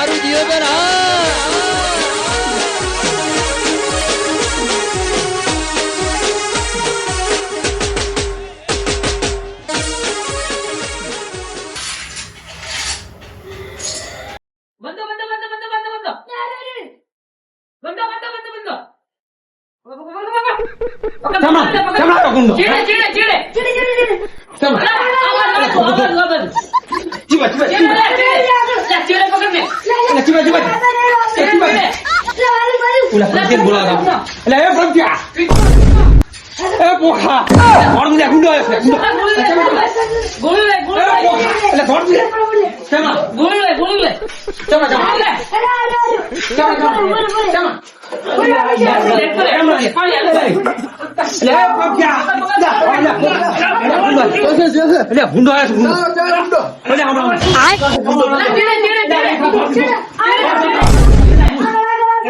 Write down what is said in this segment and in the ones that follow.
મારું દિયોદર હા 잠깐만, 잠깐만, 잠깐만. ઓલા પ્રત્યેક બોલાવતા એટલે એ પ્રત્યા એ પોખા ધોડ દે ગુંડો આવે ગુંડો ગોળી લે ગોળી લે એટલે ધોડ દે ચમા ગોળી લે ગોળી લે ચમા ચમા ચમા ચમા ચમા હુંડો હુંડો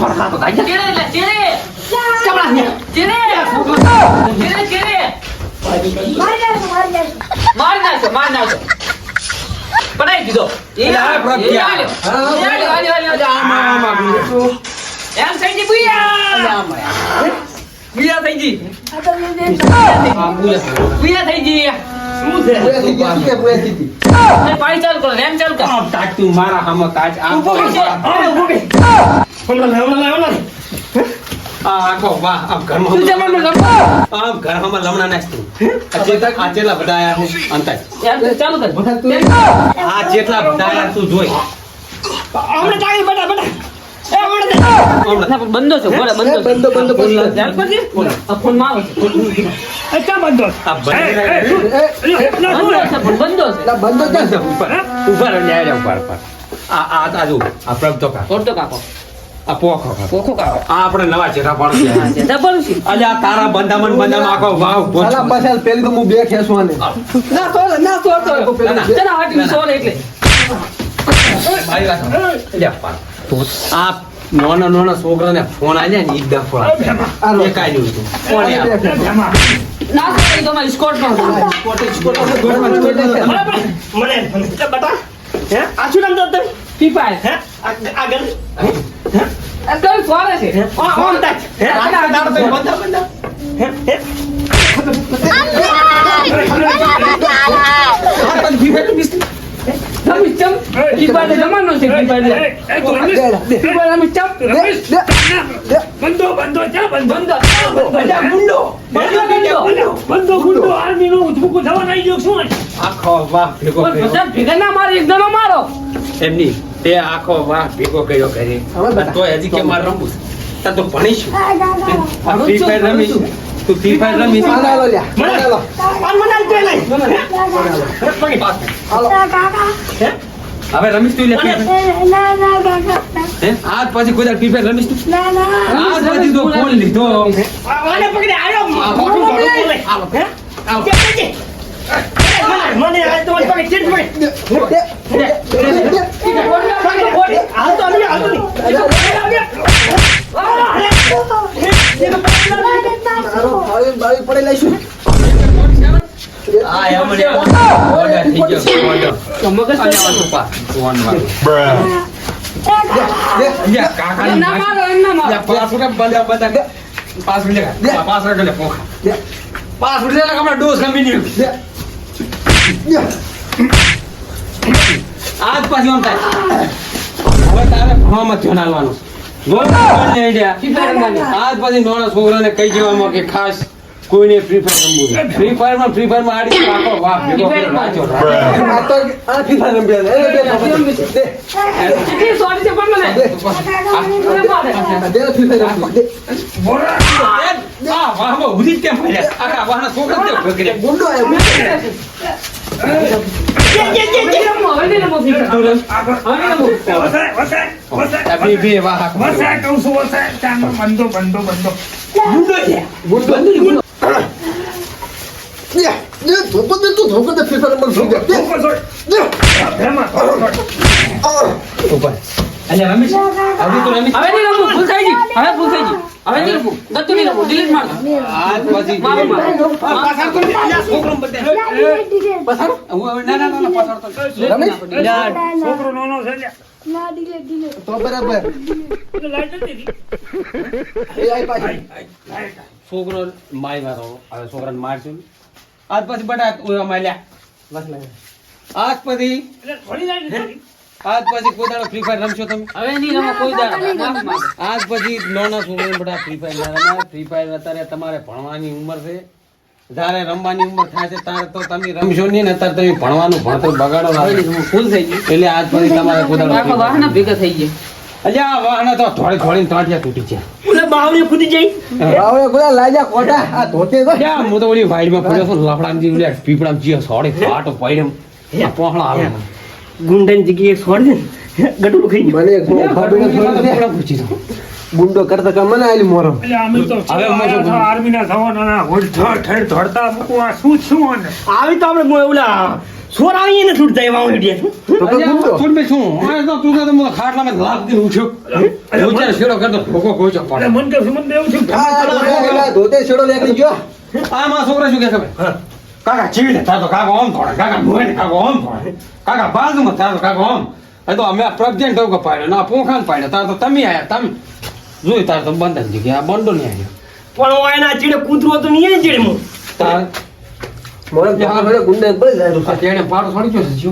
ફરતા દીધો એ આ પ્રજ્ઞા હાલી હાલી હાલી થઈ જી બુયા થઈ જી બુયા થઈ જી પાણી ચાલુ કરો રેમ ચાલુ તું મારા હામક આજ આ ઓલા લાવ ઓલા ઓલા આ આખો વાહ આમ ઘરમાં તું જમણ લમણો આમ ઘરમાં લમણા નાખતું આ જેટલા આ જેટલા બધાયા હું અંતા ચાલુ કર. બધા તું આ જેટલા બધાયા તું જોઈ. અમને તાળી બટા બટા. બંધો છો બંધો બંધો બંધો બંધો. ફોનમાં આવે છે. અચ્છા બંધો બંધો બંધો ઊભા રહ્યા ઊભા આ આ આ જો આ પ્રભ તો કાકો. તો કાકો. આ પોખો પોખો આપણે નવા જેઠા પાડો જેઠા તારા બંધામન બંધામ આખો વાવ પોલા પાછા પેલી બે ખેસવા ને ના તો એટલે. આ નોના નોના છોકરાને ફોન આવ્યા ને એકદમ ફોન એક આવ્યું હતું. ફોન ના નામ તો પીપાય. હે? આગળ. હે? કઈ સોરે છે. ઓન ટચ હે. આડા આડા તો બંધા બંધા હે હે એમની તે આખો વાહ ભેગો કર્યો કરી તો હજી કે મારે રમવું તાર તો ભણીશું. ફ્રી ફાયર રમીશું. તું ફ્રી ફાયર રમીશ. મનાલો લ્યા મનાલો મનાલ તો લઈ મનાલો પાસે હાલો. હવે રમીશ તું લે ના ના કાકા આજ પછી કોઈ ફ્રી ફાયર રમીશ તું? ના ના. આજ પછી તો ફોન લીધો. આને પકડે આયો. મોટું હે આવો મને આ તો પકડી ચીડ પકડી. મગજ પાંચ મિનિટ પાંચ મિનિટ આજ પાછું આમ થાય. હવે તારે ભણવામાં પછી નાના છોકરાને કઈ જવામાં કે ખાસ કોઈને ફ્રી ફાયર રમવું ફ્રી ફાયરમાં ફ્રી ફાયરમાં આડી રાખો. વાહ ફ્રી ફાયર રાચો. આ તો આ ફ્રી ફાયર રમ્યા ને. એ દે દે. સોરી છે પણ મને. દે ફ્રી ફાયર રમ્યા. દે. આ વાહમાં ઉધી જ કેમ પડ્યા? આખા વાહના છોકરા કેમ ભેગર્યા? ગુંડો આવ્યો. હવે નહીં રમો, હવે નહીં રમો ફ્રી ફાયર. હવે નહીં રમો. આ બે બે વાહ ગુંડો. દે. દે. ધોકો દે તું ધોકો દે ફી ફાયર રમવાનું છોડી દે. દે. દે. આ. ઉપર. અલ્યા રમેશ, આવડી તો રમેશ. હવે નહીં રમો, ભૂલ થઈ ગઈ. હવે ભૂલ થઈ ગઈ. હવે નહીં રમો. ગતું નહીં રમો, delete માર દો. પછી મારો માર. આ પાછળ તો છોકરો બધે. પાછળ? હું હવે ના, ના, ના, ના, પાછળ તો નહીં. રમેશ અલ્યા, તો બરાબર એ આઈ પાછી છોકરો મારી વાતો હવે છોકરાને મારશું આજ પછી બટા. આજ પછી આજ પછી કોઈ દાડો ફ્રી ફાયર રમશો તમે? હવે નહીં રમો કોઈ દાડો. આજ પછી નાના છોકરાને બધા ફ્રી ફાયર ના રમાય. ફ્રી ફાયર અત્યારે તમારે ભણવાની ઉંમર છે. જ્યારે રમવાની ઉંમર થાય છે ત્યારે તો તમે રમશો નહીં ને અત્યારે તમે ભણવાનું ભણતર બગાડો ફૂલ રમો, થઈ ગયું એટલે આજ પછી તમારે કોઈ દાડો ભેગા થઈ ગયા. અલ્યા આ વાહના તો થોડી થોડી ત્રાંટિયા તૂટી છે હવે ગુલા લાજા કોટા આ ધોતે તો. યા હું તો ઓલી વાઈડમાં પડ્યો છું લફડામજી ઓલી પીપળામ જી સોડે ફાટો પડ્યો આ પોહળા આવે. ગુંડન જગ્યાએ ને ગટુડું ખાઈ મને એક છોડી દે. પૂછી દઉં. ગુંડો કરતા કર મને આલી મોરમ હવે અમે ના થવાના હોડ ધડ ધડ ધડતા મૂકવા શું શું અને આવી તો આપણે મો- ઓલા છોરા આવીએ ને છૂટતા એવા ઈડિયા તો તો તું બે શું? આ તો તું તો મને ખાટલામાં લાગ દઈને ઉઠ્યો. હું જ્યારે શેરો કરતો ભોગો ગોચો પડે. મન કે સુમન દેવ છું આ આ ધોતે છેડો લેખી ગયો આ માં છોકરા શું કહે ખબર? કાકા ચીડ દે, તો કાકો ઓમ થોડા કાકા મોય ને કાકો ઓમ થોડા કાકા બાજુમાં, તાર તો કાકો ઓમ એ તો અમે પ્રજ્ઞાન ટોકો પાડ્યો, ના પોખાન પાડ્યો, તાર તો તમે આયા, તમે. જોયું, તાર તો બંધન જગ્યાએ, આ બંધો નહીં આવ્યો. પણ હું એના ચીડે કૂતરો તો નહીં ચીડે હું તાર, મોરમ ત્યાં મને ગુંડે બળી જાય તો તેણે પાડો છોડી ગયો છે, જો.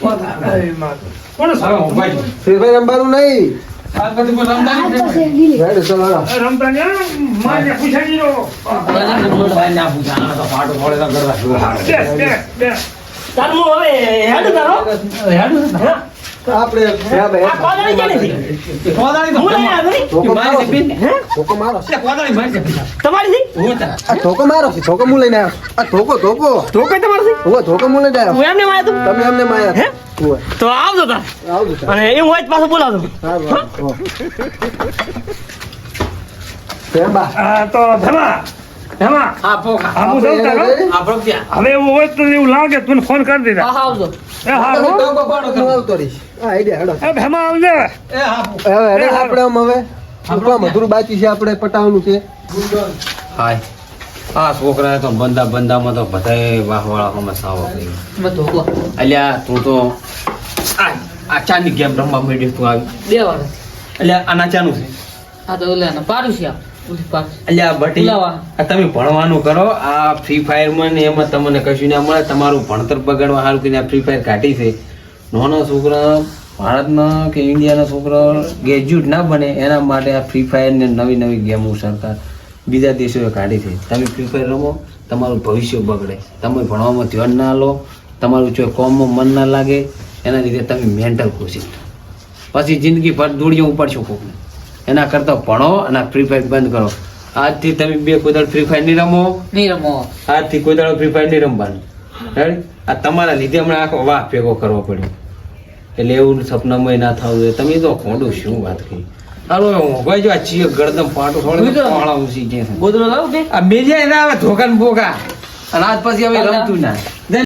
કોણ હવે હું ભાઈ છું. ફ્રી ફાયર રમવાનું નહીં. આ બધું રમતા ને મારે પૂછાડી લો. ના તો પાડો તો કરવા તાર હું હવે હેડ તારો? હા? આપણે? ધોકો મારો છે, ધોકો છે. હું છે. લઈને આવ્યો. આ ધોકો ધોકો. ધોકો તમારી હું ધોકો હું લઈને આવ્યો. એમને માર્યો તમે એમને માયા હે? તો. આવજો તા આવજો અને એ હું પાછો બોલાવજો. હા તો ધમા આ પોખા. આ હું જઉં તારો એને આ હવે એવું હોય તો એવું લાગે તો ફોન કરી દીધા હા, આવજો. એ હા તમે હો. ટોકો તો આવતો રહીશ. હા, આઈડિયા, હેડો. એ ભેમા આવજે એ હા હવે આપણે આમ હવે આપણું મધુર બાકી છે આપણે પટાવવાનું છે હાય આ છોકરાએ તો બંદા બંદામાં તો બધાય વાહવાળા હમે સાવો કર્યો. અલ્યા તું તો આ આ ચાની ગેમ રમવા માંડ્યો તું આવી બે વાર. અલ્યા આના ચાનું છે હા તો ઓલા ના છે પારુશ. અલ્યા બટી તમે ભણવાનું કરો આ ફ્રી ફાયરમાં ને એમાં તમને કશું ના મળે તમારું ભણતર બગાડવા સારું કરીને આ ફ્રી ફાયર કાઢી છે. નાના છોકરા ભારતમાં કે ઇન્ડિયાના છોકરો ગ્રેજ્યુએટ ના બને એના માટે આ ફ્રી ફાયર ને નવી નવી ગેમો સરકાર બીજા દેશોએ કાઢી છે. તમે ફ્રી ફાયર રમો તમારું ભવિષ્ય બગડે. તમે ભણવામાં ધ્યાન ના લો તમારું જો કોમમાં મન ના લાગે એના લીધે તમે મેન્ટલ ખુશી. પછી જિંદગી ભર દોડીઓ ઉપાડશો કોકને. એના કરતા ભણો અને ફ્રી ફાયર બંધ કરો. આજથી તમે બે કોઈ ફ્રી ફાયર નહીં રમો. નહીં રમો. આજથી કોઈ દાડો ફ્રી ફાયર નહીં રમવાનું? આ તમારા લીધે હમણાં આખો વાહ ભેગો કરવો પડ્યો. એટલે એવું સપનામાં ના થવું જોઈએ. તમે તો ખોડું શું વાત કરી? હાલો ભાઈ જો આ ચીય ગરદમ પાટો થોડો. પાળા ઉસી ગયા બોદરો લાવ કે આ મેજે એના આવે ધોકાન બોકા અને આજ પછી હવે રમતું ના.